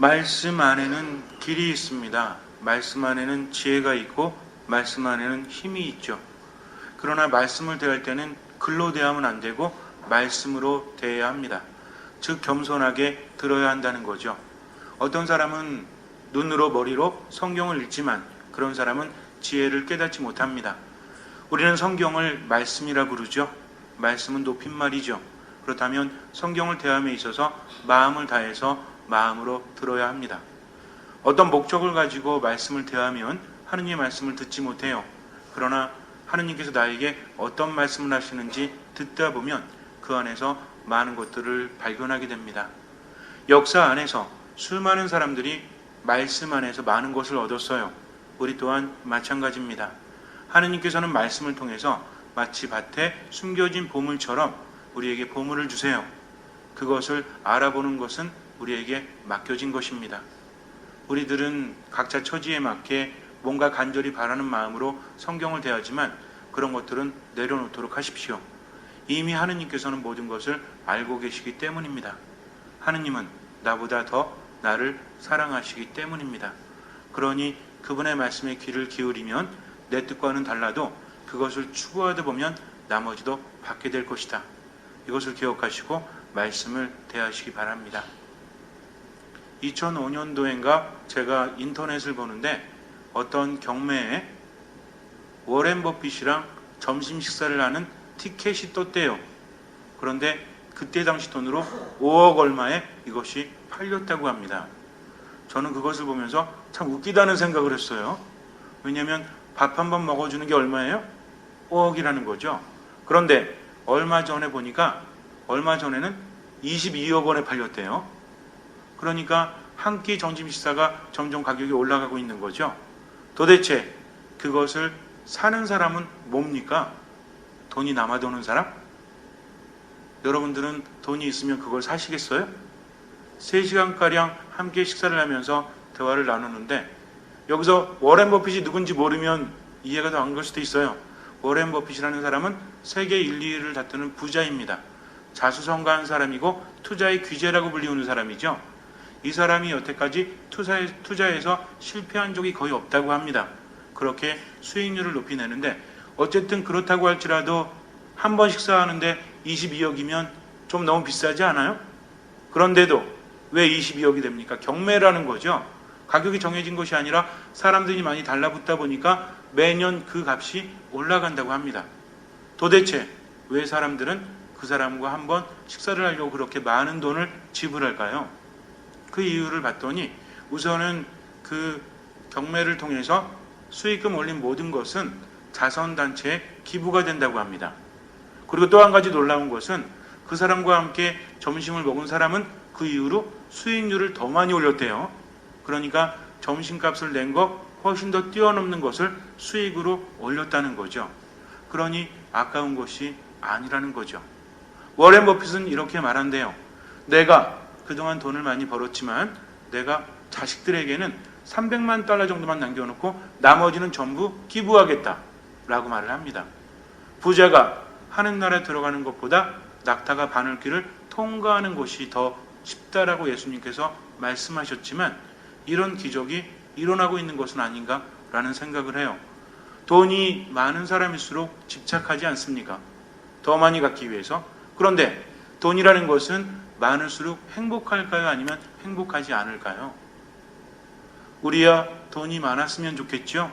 말씀 안에는 길이 있습니다. 말씀 안에는 지혜가 있고 말씀 안에는 힘이 있죠. 그러나 말씀을 대할 때는 글로 대하면 안 되고 말씀으로 대해야 합니다. 즉 겸손하게 들어야 한다는 거죠. 어떤 사람은 눈으로 머리로 성경을 읽지만 그런 사람은 지혜를 깨닫지 못합니다. 우리는 성경을 말씀이라 부르죠. 말씀은 높임말이죠. 그렇다면 성경을 대함에 있어서 마음을 다해서 마음으로 들어야 합니다. 어떤 목적을 가지고 말씀을 대하면 하느님의 말씀을 듣지 못해요. 그러나 하느님께서 나에게 어떤 말씀을 하시는지 듣다 보면 그 안에서 많은 것들을 발견하게 됩니다. 역사 안에서 수많은 사람들이 말씀 안에서 많은 것을 얻었어요. 우리 또한 마찬가지입니다. 하느님께서는 말씀을 통해서 마치 밭에 숨겨진 보물처럼 우리에게 보물을 주세요. 그것을 알아보는 것은 우리에게 맡겨진 것입니다. 우리들은 각자 처지에 맞게 뭔가 간절히 바라는 마음으로 성경을 대하지만 그런 것들은 내려놓도록 하십시오. 이미 하느님께서는 모든 것을 알고 계시기 때문입니다. 하느님은 나보다 더 나를 사랑하시기 때문입니다. 그러니 그분의 말씀에 귀를 기울이면 내 뜻과는 달라도 그것을 추구하다 보면 나머지도 받게 될 것이다. 이것을 기억하시고 말씀을 대하시기 바랍니다. 2005년도인가 제가 인터넷을 보는데 어떤 경매에 워렌 버핏이랑 점심 식사를 하는 티켓이 떴대요. 그런데 그때 당시 돈으로 5억 얼마에 이것이 팔렸다고 합니다. 저는 그것을 보면서 참 웃기다는 생각을 했어요. 왜냐하면 밥 한 번 먹어주는 게 얼마예요? 5억이라는 거죠. 그런데 얼마 전에 보니까 얼마 전에는 22억 원에 팔렸대요. 그러니까 한 끼 점심 식사가 점점 가격이 올라가고 있는 거죠. 도대체 그것을 사는 사람은 뭡니까? 돈이 남아도는 사람? 여러분들은 돈이 있으면 그걸 사시겠어요? 3시간가량 함께 식사를 하면서 대화를 나누는데 여기서 워렌 버핏이 누군지 모르면 이해가 더 안 갈 수도 있어요. 워렌 버핏이라는 사람은 세계 1, 2위를 다투는 부자입니다. 자수성가한 사람이고 투자의 귀재라고 불리우는 사람이죠. 이 사람이 여태까지 투자에, 투자에서 실패한 적이 거의 없다고 합니다. 그렇게 수익률을 높이 내는데 어쨌든 그렇다고 할지라도 한 번 식사하는데 22억이면 좀 너무 비싸지 않아요? 그런데도 왜 22억이 됩니까? 경매라는 거죠. 가격이 정해진 것이 아니라 사람들이 많이 달라붙다 보니까 매년 그 값이 올라간다고 합니다. 도대체 왜 사람들은 그 사람과 한번 식사를 하려고 그렇게 많은 돈을 지불할까요? 그 이유를 봤더니 우선은 그 경매를 통해서 수익금 올린 모든 것은 자선단체에 기부가 된다고 합니다. 그리고 또 한 가지 놀라운 것은 그 사람과 함께 점심을 먹은 사람은 그 이후로 수익률을 더 많이 올렸대요. 그러니까 점심값을 낸것 훨씬 더 뛰어넘는 것을 수익으로 올렸다는 거죠. 그러니 아까운 것이 아니라는 거죠. 워렌 버핏은 이렇게 말한대요. 내가 그동안 돈을 많이 벌었지만 내가 자식들에게는 300만 달러 정도만 남겨놓고 나머지는 전부 기부하겠다. 라고 말을 합니다. 부자가 하늘나라에 들어가는 것보다 낙타가 바늘길을 통과하는 것이 더 쉽다라고 예수님께서 말씀하셨지만 이런 기적이 일어나고 있는 것은 아닌가라는 생각을 해요. 돈이 많은 사람일수록 집착하지 않습니까? 더 많이 갖기 위해서. 그런데 돈이라는 것은 많을수록 행복할까요? 아니면 행복하지 않을까요? 우리야 돈이 많았으면 좋겠죠?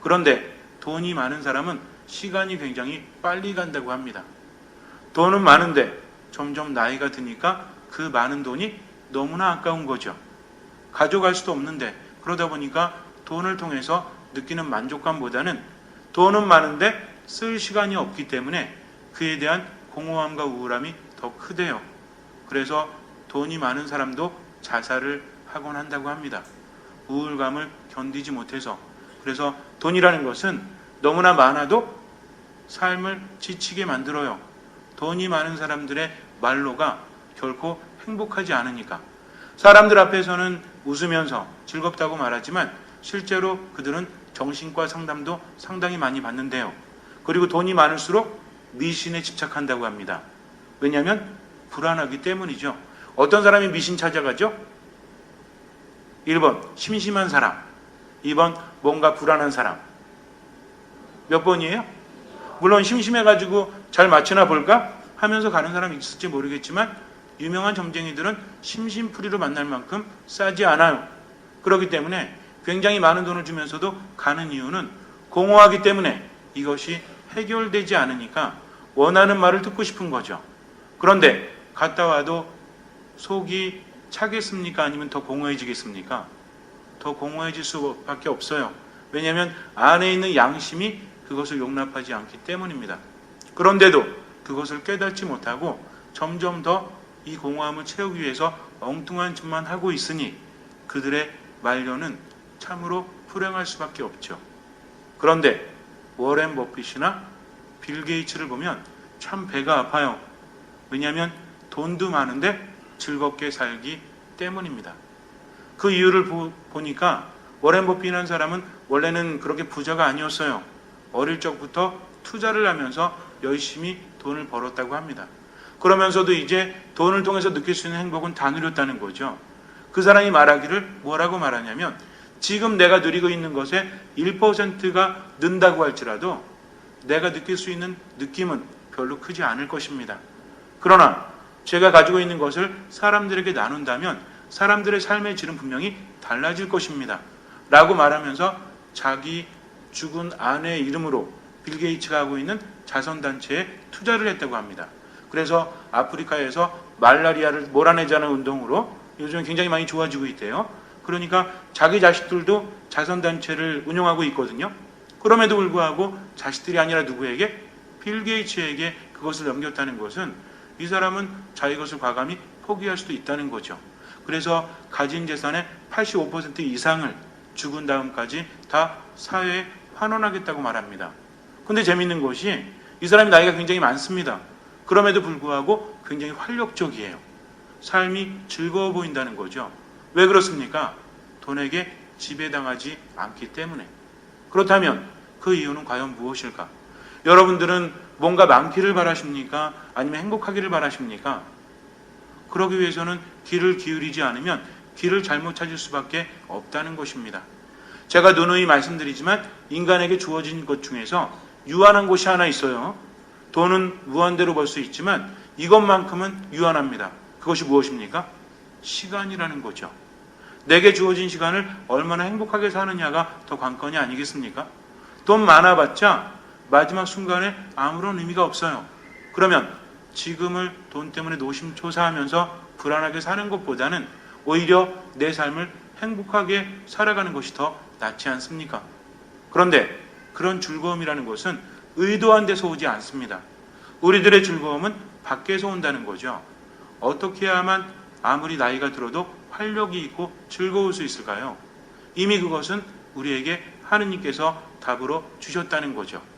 그런데 돈이 많은 사람은 시간이 굉장히 빨리 간다고 합니다. 돈은 많은데 점점 나이가 드니까 그 많은 돈이 너무나 아까운 거죠. 가져갈 수도 없는데 그러다 보니까 돈을 통해서 느끼는 만족감보다는 돈은 많은데 쓸 시간이 없기 때문에 그에 대한 공허함과 우울함이 더 크대요. 그래서 돈이 많은 사람도 자살을 하곤 한다고 합니다. 우울감을 견디지 못해서. 그래서 돈이라는 것은 너무나 많아도 삶을 지치게 만들어요. 돈이 많은 사람들의 말로가 결코 행복하지 않으니까. 사람들 앞에서는 웃으면서 즐겁다고 말하지만 실제로 그들은 정신과 상담도 상당히 많이 받는데요. 그리고 돈이 많을수록 미신에 집착한다고 합니다. 왜냐하면 불안하기 때문이죠. 어떤 사람이 미신 찾아가죠? 1번 심심한 사람, 2번 뭔가 불안한 사람. 몇 번이에요? 물론 심심해가지고 잘 맞추나 볼까 하면서 가는 사람이 있을지 모르겠지만 유명한 점쟁이들은 심심풀이로 만날 만큼 싸지 않아요. 그렇기 때문에 굉장히 많은 돈을 주면서도 가는 이유는 공허하기 때문에 이것이 해결되지 않으니까 원하는 말을 듣고 싶은 거죠. 그런데 갔다 와도 속이 차겠습니까? 아니면 더 공허해지겠습니까? 더 공허해질 수밖에 없어요. 왜냐하면 안에 있는 양심이 그것을 용납하지 않기 때문입니다. 그런데도 그것을 깨닫지 못하고 점점 더 이 공허함을 채우기 위해서 엉뚱한 짓만 하고 있으니 그들의 말년은 참으로 불행할 수밖에 없죠. 그런데 워렌 버핏이나 빌 게이츠를 보면 참 배가 아파요. 왜냐하면 돈도 많은데 즐겁게 살기 때문입니다. 그 이유를 보, 보니까 워렌 버핏이라는 사람은 원래는 그렇게 부자가 아니었어요. 어릴 적부터 투자를 하면서 열심히 돈을 벌었다고 합니다. 그러면서도 이제 돈을 통해서 느낄 수 있는 행복은 다 누렸다는 거죠. 그 사람이 말하기를 뭐라고 말하냐면 지금 내가 누리고 있는 것에 1%가 는다고 할지라도 내가 느낄 수 있는 느낌은 별로 크지 않을 것입니다. 그러나 제가 가지고 있는 것을 사람들에게 나눈다면 사람들의 삶의 질은 분명히 달라질 것입니다. 라고 말하면서 자기 죽은 아내의 이름으로 빌 게이츠가 하고 있는 자선단체에 투자를 했다고 합니다. 그래서 아프리카에서 말라리아를 몰아내자는 운동으로 요즘 굉장히 많이 좋아지고 있대요. 그러니까 자기 자식들도 자선단체를 운영하고 있거든요. 그럼에도 불구하고 자식들이 아니라 누구에게? 빌 게이츠에게 그것을 넘겼다는 것은 이 사람은 자기 것을 과감히 포기할 수도 있다는 거죠. 그래서 가진 재산의 85% 이상을 죽은 다음까지 다 사회에 환원하겠다고 말합니다. 근데 재밌는 것이 이 사람이 나이가 굉장히 많습니다. 그럼에도 불구하고 굉장히 활력적이에요. 삶이 즐거워 보인다는 거죠. 왜 그렇습니까? 돈에게 지배당하지 않기 때문에. 그렇다면 그 이유는 과연 무엇일까? 여러분들은 뭔가 많기를 바라십니까? 아니면 행복하기를 바라십니까? 그러기 위해서는 길을 기울이지 않으면 길을 잘못 찾을 수밖에 없다는 것입니다. 제가 누누이 말씀드리지만 인간에게 주어진 것 중에서 유한한 것이 하나 있어요. 돈은 무한대로 벌 수 있지만 이것만큼은 유한합니다. 그것이 무엇입니까? 시간이라는 거죠. 내게 주어진 시간을 얼마나 행복하게 사느냐가 더 관건이 아니겠습니까? 돈 많아봤자 마지막 순간에 아무런 의미가 없어요. 그러면 지금을 돈 때문에 노심초사하면서 불안하게 사는 것보다는 오히려 내 삶을 행복하게 살아가는 것이 더 낫지 않습니까? 그런데 그런 즐거움이라는 것은 의도한 데서 오지 않습니다. 우리들의 즐거움은 밖에서 온다는 거죠. 어떻게 해야만 아무리 나이가 들어도 활력이 있고 즐거울 수 있을까요? 이미 그것은 우리에게 하느님께서 답으로 주셨다는 거죠.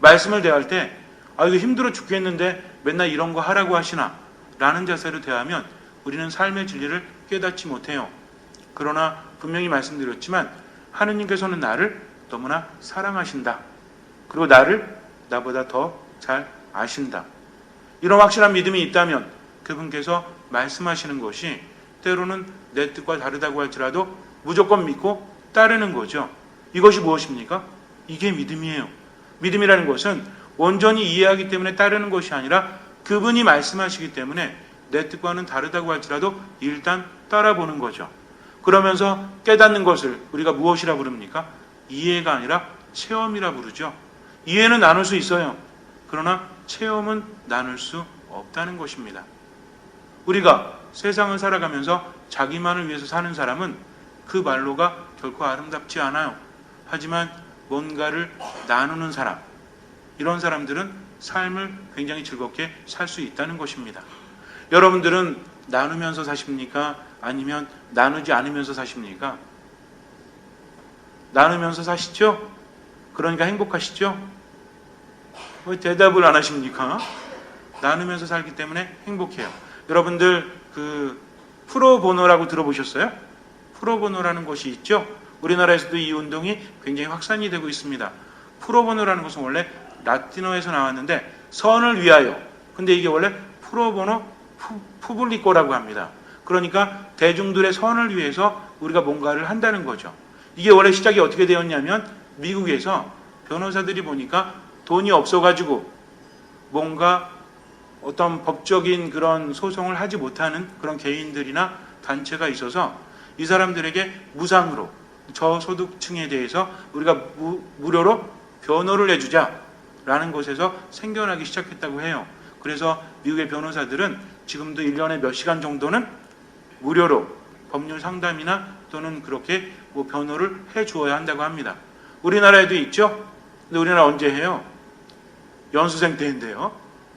말씀을 대할 때, 아, 이거 힘들어 죽겠는데 맨날 이런 거 하라고 하시나? 라는 자세로 대하면 우리는 삶의 진리를 깨닫지 못해요. 그러나 분명히 말씀드렸지만 하느님께서는 나를 너무나 사랑하신다. 그리고 나를 나보다 더 잘 아신다. 이런 확실한 믿음이 있다면 그분께서 말씀하시는 것이 때로는 내 뜻과 다르다고 할지라도 무조건 믿고 따르는 거죠. 이것이 무엇입니까? 이게 믿음이에요. 믿음이라는 것은 온전히 이해하기 때문에 따르는 것이 아니라 그분이 말씀하시기 때문에 내 뜻과는 다르다고 할지라도 일단 따라보는 거죠. 그러면서 깨닫는 것을 우리가 무엇이라 부릅니까? 이해가 아니라 체험이라 부르죠. 이해는 나눌 수 있어요. 그러나 체험은 나눌 수 없다는 것입니다. 우리가 세상을 살아가면서 자기만을 위해서 사는 사람은 그 말로가 결코 아름답지 않아요. 하지만 뭔가를 나누는 사람, 이런 사람들은 삶을 굉장히 즐겁게 살 수 있다는 것입니다. 여러분들은 나누면서 사십니까? 아니면 나누지 않으면서 사십니까? 나누면서 사시죠? 그러니까 행복하시죠? 왜 대답을 안 하십니까? 나누면서 살기 때문에 행복해요. 여러분들 그 프로보노라고 들어보셨어요? 프로보노라는 것이 있죠. 우리나라에서도 이 운동이 굉장히 확산이 되고 있습니다. 프로보노라는 것은 원래 라틴어에서 나왔는데 선을 위하여. 근데 이게 원래 프로보노 푸, 푸블리코라고 합니다. 그러니까 대중들의 선을 위해서 우리가 뭔가를 한다는 거죠. 이게 원래 시작이 어떻게 되었냐면 미국에서 변호사들이 보니까 돈이 없어가지고 뭔가 어떤 법적인 그런 소송을 하지 못하는 그런 개인들이나 단체가 있어서 이 사람들에게 무상으로 저소득층에 대해서 우리가 무, 무료로 변호를 해주자라는 곳에서 생겨나기 시작했다고 해요. 그래서 미국의 변호사들은 지금도 1년에 몇 시간 정도는 무료로 법률 상담이나 또는 그렇게 뭐 변호를 해 주어야 한다고 합니다. 우리나라에도 있죠? 근데 우리나라 언제 해요? 연수생 때인데요.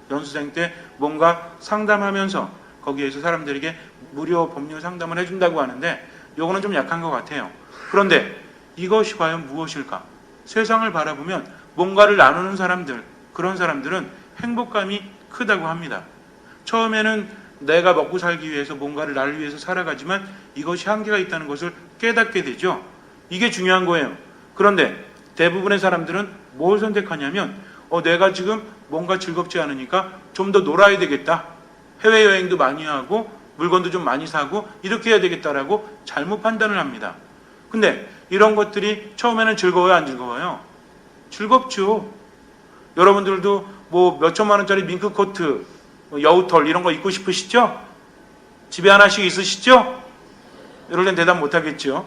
연수생 때 뭔가 상담하면서 거기에서 사람들에게 무료 법률 상담을 해준다고 하는데 요거는 좀 약한 것 같아요. 그런데 이것이 과연 무엇일까? 세상을 바라보면 뭔가를 나누는 사람들, 그런 사람들은 행복감이 크다고 합니다. 처음에는 내가 먹고 살기 위해서 뭔가를 나를 위해서 살아가지만 이것이 한계가 있다는 것을 깨닫게 되죠. 이게 중요한 거예요. 그런데 대부분의 사람들은 뭘 선택하냐면 어, 내가 지금 뭔가 즐겁지 않으니까 좀 더 놀아야 되겠다. 해외여행도 많이 하고 물건도 좀 많이 사고 이렇게 해야 되겠다라고 잘못 판단을 합니다. 근데 이런 것들이 처음에는 즐거워요, 안 즐거워요? 즐겁죠. 여러분들도 뭐 몇천만 원짜리 밍크 코트, 뭐 여우털 이런 거 입고 싶으시죠? 집에 하나씩 있으시죠? 이럴 땐 대답 못 하겠죠.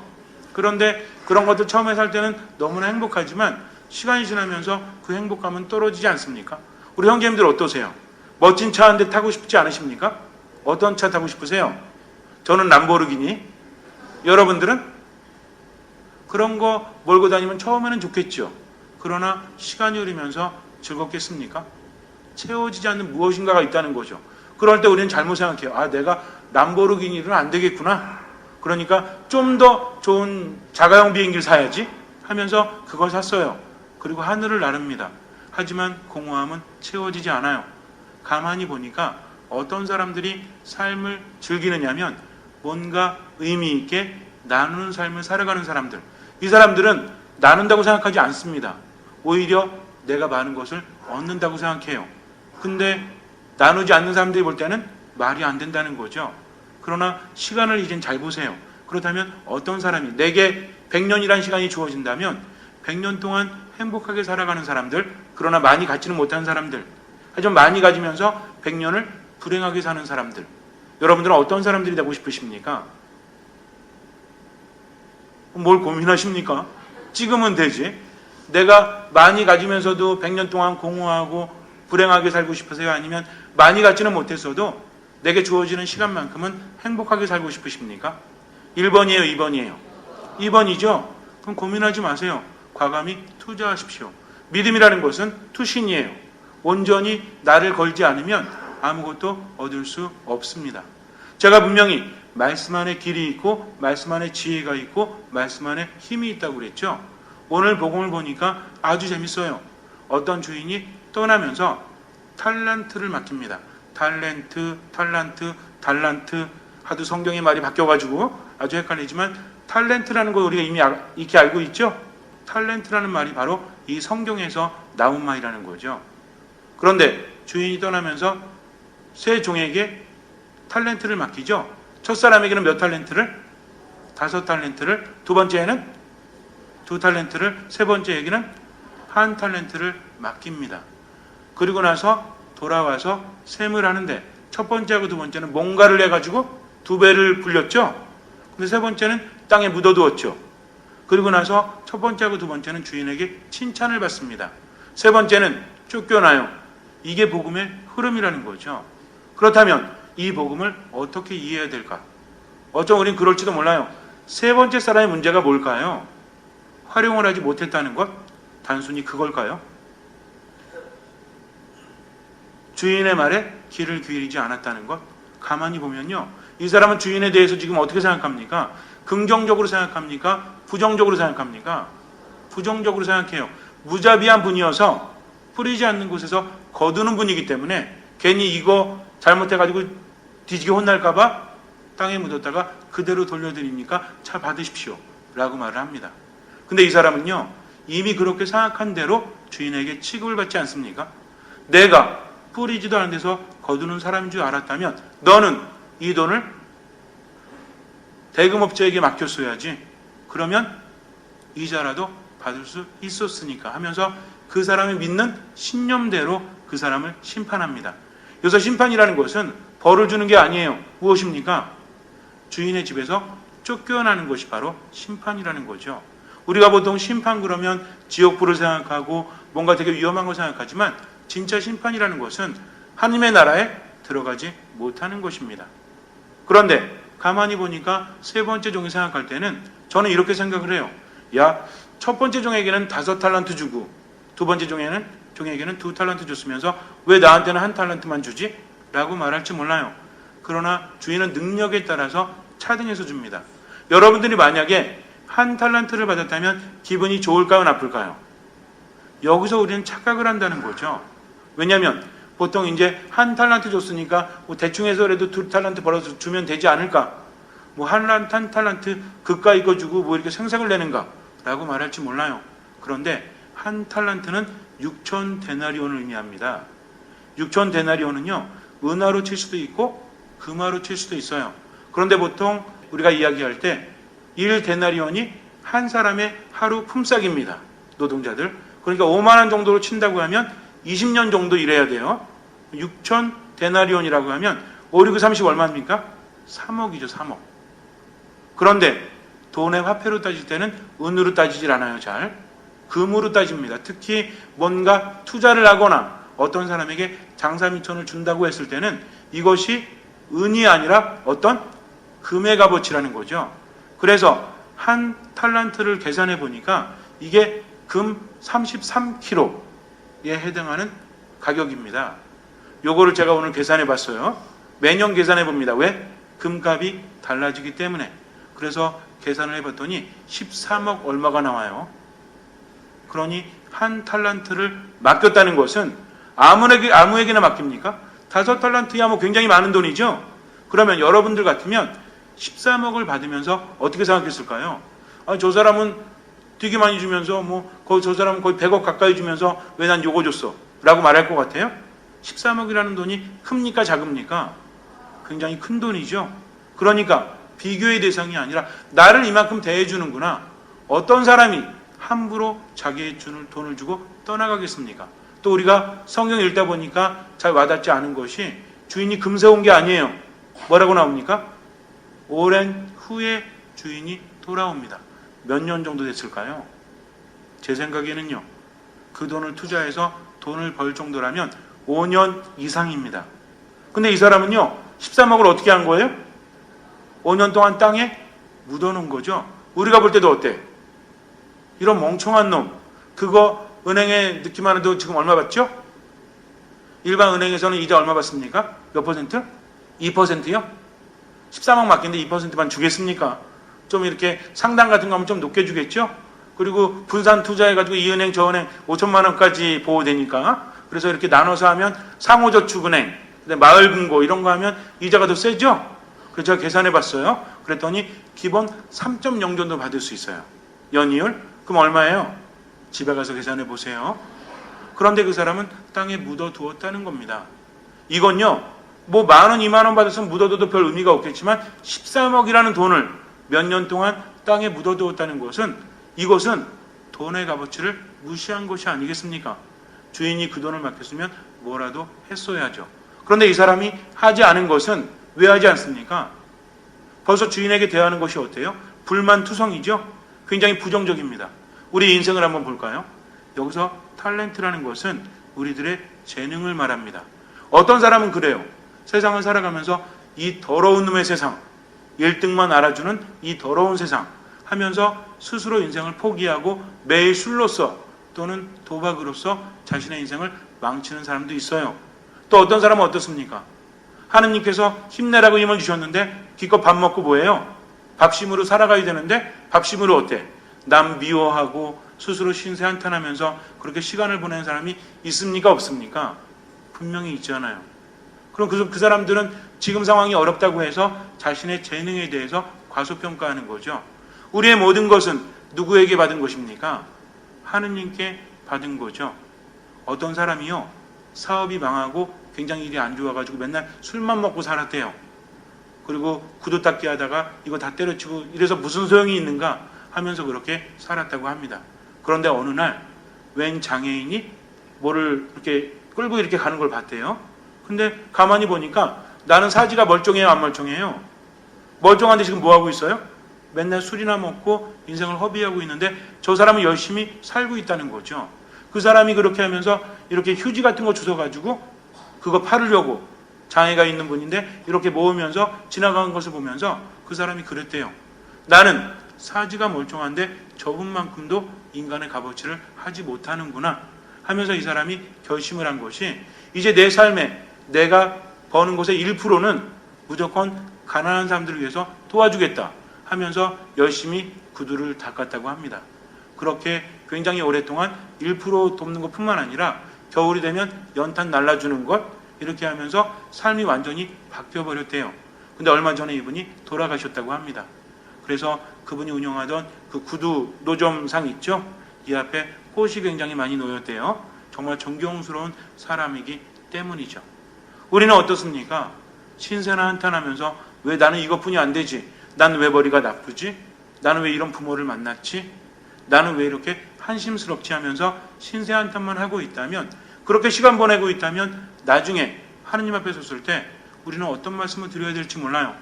그런데 그런 것들 처음에 살 때는 너무나 행복하지만 시간이 지나면서 그 행복감은 떨어지지 않습니까? 우리 형제님들 어떠세요? 멋진 차 한 대 타고 싶지 않으십니까? 어떤 차 타고 싶으세요? 저는 람보르기니. 여러분들은? 그런 거 몰고 다니면 처음에는 좋겠죠. 그러나 시간이 흐르면서 즐겁겠습니까? 채워지지 않는 무엇인가가 있다는 거죠. 그럴 때 우리는 잘못 생각해요. 아, 내가 람보르기니는 안 되겠구나. 그러니까 좀 더 좋은 자가용 비행기를 사야지 하면서 그걸 샀어요. 그리고 하늘을 나릅니다. 하지만 공허함은 채워지지 않아요. 가만히 보니까 어떤 사람들이 삶을 즐기느냐면 뭔가 의미 있게 나누는 삶을 살아가는 사람들. 이 사람들은 나눈다고 생각하지 않습니다. 오히려 내가 많은 것을 얻는다고 생각해요. 근데 나누지 않는 사람들이 볼 때는 말이 안 된다는 거죠. 그러나 시간을 이젠 잘 보세요. 그렇다면 어떤 사람이 내게 100년이라는 시간이 주어진다면 100년 동안 행복하게 살아가는 사람들, 그러나 많이 갖지는 못한 사람들, 하지만 많이 가지면서 100년을 불행하게 사는 사람들. 여러분들은 어떤 사람들이 되고 싶으십니까? 뭘 고민하십니까? 찍으면 되지. 내가 많이 가지면서도 100년 동안 공허하고 불행하게 살고 싶으세요? 아니면 많이 갖지는 못했어도 내게 주어지는 시간만큼은 행복하게 살고 싶으십니까? 1번이에요, 2번이에요. 2번이죠? 그럼 고민하지 마세요. 과감히 투자하십시오. 믿음이라는 것은 투신이에요. 온전히 나를 걸지 않으면 아무것도 얻을 수 없습니다. 제가 분명히 말씀 안에 길이 있고 말씀 안에 지혜가 있고 말씀 안에 힘이 있다고 그랬죠. 오늘 복음을 보니까 아주 재밌어요. 어떤 주인이 떠나면서 탈란트를 맡깁니다. 탈렌트, 탈란트, 달란트 하도 성경의 말이 바뀌어가지고 아주 헷갈리지만 탈렌트라는 거 우리가 이미 알- 익히 알고 있죠. 탈렌트라는 말이 바로 이 성경에서 나온 말이라는 거죠. 그런데 주인이 떠나면서 새 종에게 탈렌트를 맡기죠. 첫 사람에게는 몇 탈렌트를? 다섯 탈렌트를. 두 번째에는 두 탈렌트를. 세 번째에게는 한 탈렌트를 맡깁니다. 그리고 나서 돌아와서 셈을 하는데 첫 번째하고 두 번째는 뭔가를 해가지고 두 배를 불렸죠. 근데 세 번째는 땅에 묻어두었죠. 그리고 나서 첫 번째하고 두 번째는 주인에게 칭찬을 받습니다. 세 번째는 쫓겨나요. 이게 복음의 흐름이라는 거죠. 그렇다면 이 복음을 어떻게 이해해야 될까? 어쩌면 우린 그럴지도 몰라요. 세 번째 사람의 문제가 뭘까요? 활용을 하지 못했다는 것? 단순히 그걸까요? 주인의 말에 귀를 기울이지 않았다는 것? 가만히 보면요. 이 사람은 주인에 대해서 지금 어떻게 생각합니까? 긍정적으로 생각합니까? 부정적으로 생각합니까? 부정적으로 생각해요. 무자비한 분이어서 뿌리지 않는 곳에서 거두는 분이기 때문에 괜히 이거 잘못해가지고 뒤지게 혼날까봐 땅에 묻었다가 그대로 돌려드립니까? 차 받으십시오. 라고 말을 합니다. 근데 이 사람은요, 이미 그렇게 생각한 대로 주인에게 취급을 받지 않습니까? 내가 뿌리지도 않은 데서 거두는 사람인 줄 알았다면 너는 이 돈을 대금업자에게 맡겼어야지. 그러면 이자라도 받을 수 있었으니까 하면서 그 사람이 믿는 신념대로 그 사람을 심판합니다. 여기서 심판이라는 것은 벌을 주는 게 아니에요. 무엇입니까? 주인의 집에서 쫓겨나는 것이 바로 심판이라는 거죠. 우리가 보통 심판 그러면 지옥불을 생각하고 뭔가 되게 위험한 걸 생각하지만 진짜 심판이라는 것은 하나님의 나라에 들어가지 못하는 것입니다. 그런데 가만히 보니까 세 번째 종이 생각할 때는 저는 이렇게 생각을 해요. 야, 첫 번째 종에게는 다섯 탈란트 주고 두 번째 종에는 종에게는 두 탈란트 줬으면서 왜 나한테는 한 탈란트만 주지? 라고 말할지 몰라요. 그러나 주인은 능력에 따라서 차등해서 줍니다. 여러분들이 만약에 한 탈란트를 받았다면 기분이 좋을까요, 나쁠까요? 여기서 우리는 착각을 한다는 거죠. 왜냐하면 보통 이제 한 탈란트 줬으니까 뭐 대충 해서라도 두 탈란트 벌어서 주면 되지 않을까? 뭐한 한 탈란트 그까 이 거 주고 뭐 이렇게 생색을 내는가 라고 말할지 몰라요. 그런데 한 탈란트는 6천 데나리온을 의미합니다. 6천 데나리온은요 은하로 칠 수도 있고 금화로 칠 수도 있어요. 그런데 보통 우리가 이야기할 때 1데나리온이 한 사람의 하루 품삯입니다. 노동자들. 그러니까 5만 원 정도로 친다고 하면 20년 정도 일해야 돼요. 6천 데나리온이라고 하면 5, 6, 30 얼마입니까? 3억이죠, 3억. 그런데 돈의 화폐로 따질 때는 은으로 따지질 않아요, 잘. 금으로 따집니다. 특히 뭔가 투자를 하거나 어떤 사람에게 장사 미천을 준다고 했을 때는 이것이 은이 아니라 어떤 금의 값어치라는 거죠. 그래서 한 탈란트를 계산해 보니까 이게 금 33kg에 해당하는 가격입니다. 요거를 제가 오늘 계산해 봤어요. 매년 계산해 봅니다. 왜? 금값이 달라지기 때문에. 그래서 계산을 해 봤더니 13억 얼마가 나와요. 그러니 한 탈란트를 맡겼다는 것은 아무에게, 아무에게나 맡깁니까? 다섯 탈란트야 뭐 굉장히 많은 돈이죠? 그러면 여러분들 같으면 13억을 받으면서 어떻게 생각했을까요? 아, 저 사람은 되게 많이 주면서 뭐 거의 저 사람은 거의 100억 가까이 주면서 왜 난 요거 줬어? 라고 말할 것 같아요? 13억이라는 돈이 큽니까 작습니까? 굉장히 큰 돈이죠. 그러니까 비교의 대상이 아니라 나를 이만큼 대해주는구나. 어떤 사람이 함부로 자기의 주는 돈을 주고 떠나가겠습니까? 또 우리가 성경 읽다 보니까 잘 와닿지 않은 것이 주인이 금세 온 게 아니에요. 뭐라고 나옵니까? 오랜 후에 주인이 돌아옵니다. 몇 년 정도 됐을까요? 제 생각에는요. 그 돈을 투자해서 돈을 벌 정도라면 5년 이상입니다. 근데 이 사람은요. 13억을 어떻게 한 거예요? 5년 동안 땅에 묻어놓은 거죠. 우리가 볼 때도 어때? 이런 멍청한 놈. 그거 은행에 넣기만 해도 지금 얼마 받죠? 일반 은행에서는 이자 얼마 받습니까? 몇 퍼센트? 2%요? 13억 맡긴데 2%만 주겠습니까? 좀 이렇게 상당 같은 거 하면 좀 높게 주겠죠? 그리고 분산 투자해가지고 이 은행 저 은행 5천만 원까지 보호되니까 그래서 이렇게 나눠서 하면 상호저축은행, 마을금고 이런 거 하면 이자가 더 세죠? 그래서 제가 계산해 봤어요. 그랬더니 기본 3.0 정도 받을 수 있어요. 연이율? 그럼 얼마예요? 집에 가서 계산해 보세요. 그런데 그 사람은 땅에 묻어 두었다는 겁니다. 이건요, 뭐 만 원, 이만 원 받았으면 묻어둬도 별 의미가 없겠지만 13억이라는 돈을 몇 년 동안 땅에 묻어 두었다는 것은 이것은 돈의 값어치를 무시한 것이 아니겠습니까? 주인이 그 돈을 맡겼으면 뭐라도 했어야죠. 그런데 이 사람이 하지 않은 것은 왜 하지 않습니까? 벌써 주인에게 대하는 것이 어때요? 불만투성이죠? 굉장히 부정적입니다. 우리 인생을 한번 볼까요? 여기서 탤런트라는 것은 우리들의 재능을 말합니다. 어떤 사람은 그래요. 세상을 살아가면서 이 더러운 놈의 세상, 1등만 알아주는 이 더러운 세상 하면서 스스로 인생을 포기하고 매일 술로서 또는 도박으로서 자신의 인생을 망치는 사람도 있어요. 또 어떤 사람은 어떻습니까? 하느님께서 힘내라고 힘을 주셨는데 기껏 밥 먹고 뭐예요? 밥심으로 살아가야 되는데 밥심으로 어때? 남 미워하고 스스로 신세 한탄하면서 그렇게 시간을 보내는 사람이 있습니까? 없습니까? 분명히 있잖아요. 그럼 그, 그 사람들은 지금 상황이 어렵다고 해서 자신의 재능에 대해서 과소평가하는 거죠. 우리의 모든 것은 누구에게 받은 것입니까? 하느님께 받은 거죠. 어떤 사람이요. 사업이 망하고 굉장히 일이 안 좋아가지고 맨날 술만 먹고 살았대요. 그리고 구두 닦기 하다가 이거 다 때려치고 이래서 무슨 소용이 있는가 하면서 그렇게 살았다고 합니다. 그런데 어느 날 웬 장애인이 뭐를 이렇게 끌고 이렇게 가는 걸 봤대요. 근데 가만히 보니까 나는 사지가 멀쩡해요, 안 멀쩡해요? 멀쩡한데 지금 뭐 하고 있어요? 맨날 술이나 먹고 인생을 허비하고 있는데 저 사람은 열심히 살고 있다는 거죠. 그 사람이 그렇게 하면서 이렇게 휴지 같은 거 주워가지고 그거 팔으려고 장애가 있는 분인데 이렇게 모으면서 지나가는 것을 보면서 그 사람이 그랬대요. 나는 사지가 멀쩡한데 저분만큼도 인간의 값어치를 하지 못하는구나 하면서 이 사람이 결심을 한 것이 이제 내 삶에 내가 버는 것의 1%는 무조건 가난한 사람들을 위해서 도와주겠다 하면서 열심히 구두를 닦았다고 합니다. 그렇게 굉장히 오랫동안 1% 돕는 것 뿐만 아니라 겨울이 되면 연탄 날라주는 것 이렇게 하면서 삶이 완전히 바뀌어 버렸대요. 근데 얼마 전에 이분이 돌아가셨다고 합니다. 그래서 그분이 운영하던 그 구두 노점상 있죠? 이 앞에 꽃이 굉장히 많이 놓였대요. 정말 존경스러운 사람이기 때문이죠. 우리는 어떻습니까? 신세나 한탄하면서 왜 나는 이것뿐이 안 되지? 난 왜 머리가 나쁘지? 나는 왜 이런 부모를 만났지? 나는 왜 이렇게 한심스럽지 하면서 신세 한탄만 하고 있다면 그렇게 시간 보내고 있다면 나중에 하느님 앞에 섰을 때 우리는 어떤 말씀을 드려야 될지 몰라요.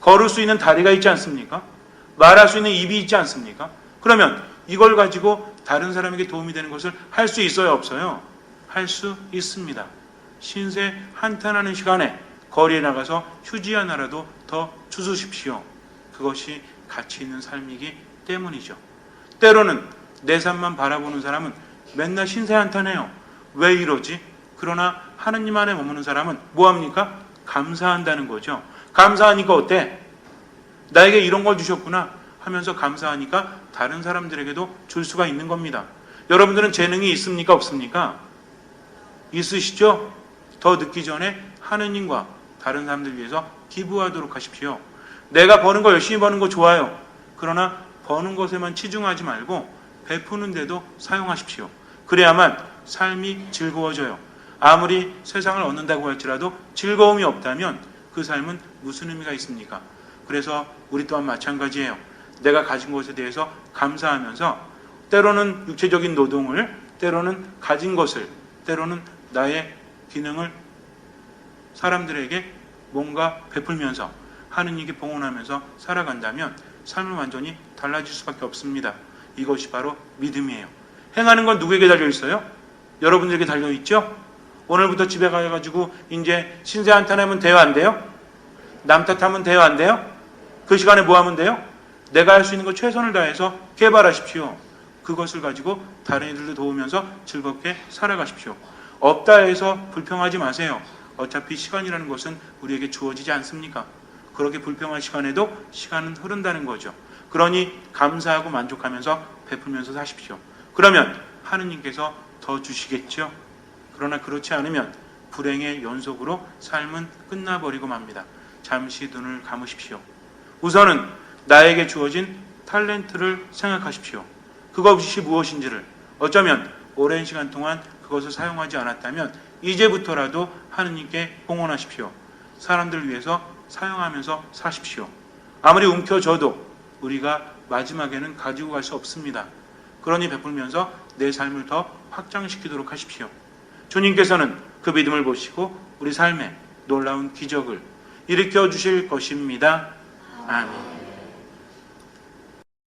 걸을 수 있는 다리가 있지 않습니까? 말할 수 있는 입이 있지 않습니까? 그러면 이걸 가지고 다른 사람에게 도움이 되는 것을 할 수 있어요, 없어요? 할 수 있습니다. 신세 한탄하는 시간에 거리에 나가서 휴지 하나라도 더 주수십시오. 그것이 가치 있는 삶이기 때문이죠. 때로는 내 삶만 바라보는 사람은 맨날 신세 한탄해요. 왜 이러지? 그러나 하느님 안에 머무는 사람은 뭐합니까? 감사한다는 거죠. 감사하니까 어때? 나에게 이런 걸 주셨구나 하면서 감사하니까 다른 사람들에게도 줄 수가 있는 겁니다. 여러분들은 재능이 있습니까? 없습니까? 있으시죠? 더 늦기 전에 하느님과 다른 사람들 위해서 기부하도록 하십시오. 내가 버는 거 열심히 버는 거 좋아요. 그러나 버는 것에만 치중하지 말고 베푸는 데도 사용하십시오. 그래야만 삶이 즐거워져요. 아무리 세상을 얻는다고 할지라도 즐거움이 없다면 그 삶은 무슨 의미가 있습니까? 그래서 우리 또한 마찬가지예요. 내가 가진 것에 대해서 감사하면서 때로는 육체적인 노동을, 때로는 가진 것을, 때로는 나의 기능을 사람들에게 뭔가 베풀면서 하느님께 봉헌하면서 살아간다면 삶은 완전히 달라질 수밖에 없습니다. 이것이 바로 믿음이에요. 행하는 건 누구에게 달려 있어요? 여러분들에게 달려 있죠? 오늘부터 집에 가가지고 이제 신세 한탄하면 돼요, 안 돼요? 남 탓하면 돼요, 안 돼요? 그 시간에 뭐 하면 돼요? 내가 할 수 있는 것 최선을 다해서 개발하십시오. 그것을 가지고 다른 이들도 도우면서 즐겁게 살아가십시오. 없다 해서 불평하지 마세요. 어차피 시간이라는 것은 우리에게 주어지지 않습니까? 그렇게 불평한 시간에도 시간은 흐른다는 거죠. 그러니 감사하고 만족하면서 베풀면서 사십시오. 그러면 하느님께서 더 주시겠죠. 그러나 그렇지 않으면 불행의 연속으로 삶은 끝나버리고 맙니다. 잠시 눈을 감으십시오. 우선은 나에게 주어진 탤런트를 생각하십시오. 그것이 무엇인지를 어쩌면 오랜 시간 동안 그것을 사용하지 않았다면 이제부터라도 하느님께 봉헌하십시오. 사람들 위해서 사용하면서 사십시오. 아무리 움켜져도 우리가 마지막에는 가지고 갈 수 없습니다. 그러니 베풀면서 내 삶을 더 확장시키도록 하십시오. 주님께서는 그 믿음을 보시고 우리 삶에 놀라운 기적을 일으켜 주실 것입니다. 아멘.